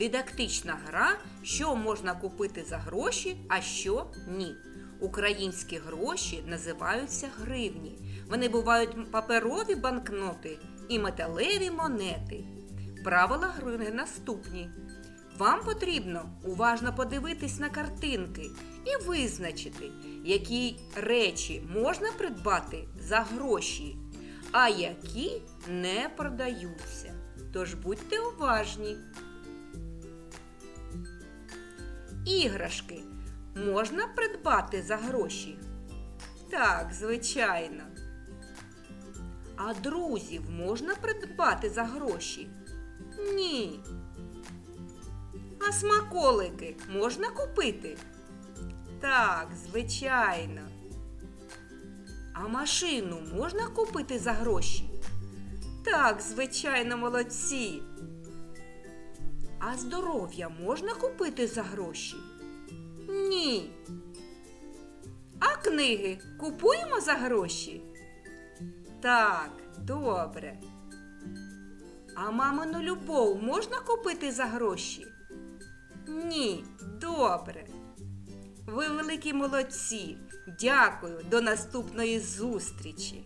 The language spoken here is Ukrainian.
Дидактична гра, що можна купити за гроші, а що ні. Українські гроші називаються гривні. Вони бувають паперові банкноти і металеві монети. Правила гри наступні. Вам потрібно уважно подивитись на картинки і визначити, які речі можна придбати за гроші, а які не продаються. Тож будьте уважні. Іграшки можна придбати за гроші? Так, звичайно. А друзів можна придбати за гроші? Ні. А смаколики можна купити? Так, звичайно. А машину можна купити за гроші? Так, звичайно, молодці. А здоров'я можна купити за гроші? Ні. А книги купуємо за гроші? Так, добре. А мамину любов можна купити за гроші? Ні, добре. Ви великі молодці. Дякую, до наступної зустрічі.